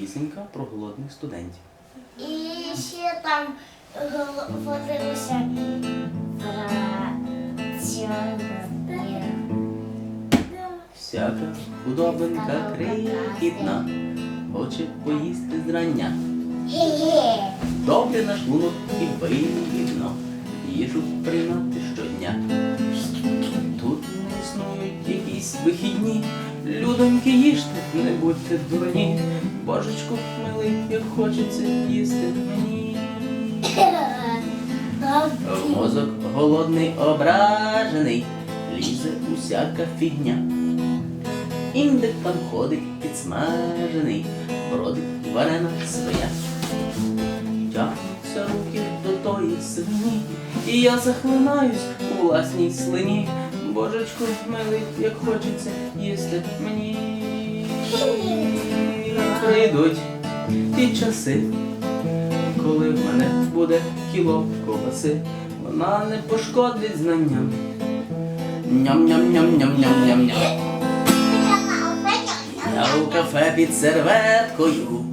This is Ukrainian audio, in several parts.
Пісенька про голодних студентів. І ще там говорилося про. Всяка худобинка крихітна, хоче поїсти зрання. Добре наш шлунок і вигідно їжу приймати щодня. Тут не існують якісь вихідні. Людоньки їжте, не будьте дурні. Божечку милий, як хочеться їсти мені. В мозок голодний ображений, лізе усяка фігня. Індик там ходить підсмажений, бродить варена своя. Тягнуться руки до тої свині, і я захлинаюсь у власній слині. Божечку милий, як хочеться їсти мені. Прийдуть ті часи, коли в мене буде кіло ковбаси, вона не пошкодить знанням. Ням-ням-ням-ням-ням-ням-ням. Я у кафе під серветкою,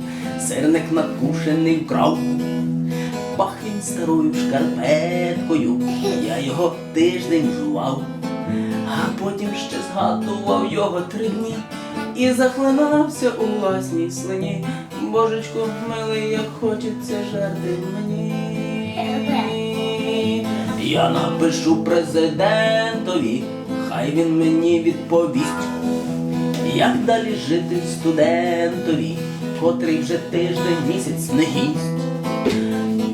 сирник надкушений вкрав. Пах він старою шкарпеткою, я його тиждень жував, а потім ще згадував його три дні і захлинався у власній слині. Божечку, милий, як хочеться жерти мені. Я напишу президентові, хай він мені відповість. Як далі жити студентові, котрий вже тиждень місяць не їсть?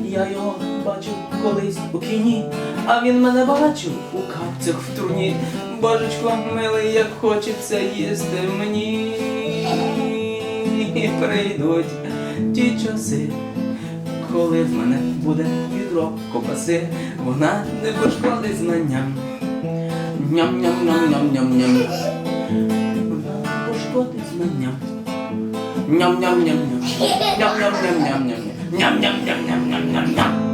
Я його бачив колись у кіні, а він мене бачив у капцях в турні. Божечко милий, як хочеться їсти мені. Прийдуть ті часи, коли в мене буде відро копаси, вона не пошкодить знанням. Ням-ням-ням-ням-ням-ням. Пошкодить знанням. Ням-ням-ням-ням. Ням-ням-ням-ням-ням. Ням-ням-ням-ням-ням-ням.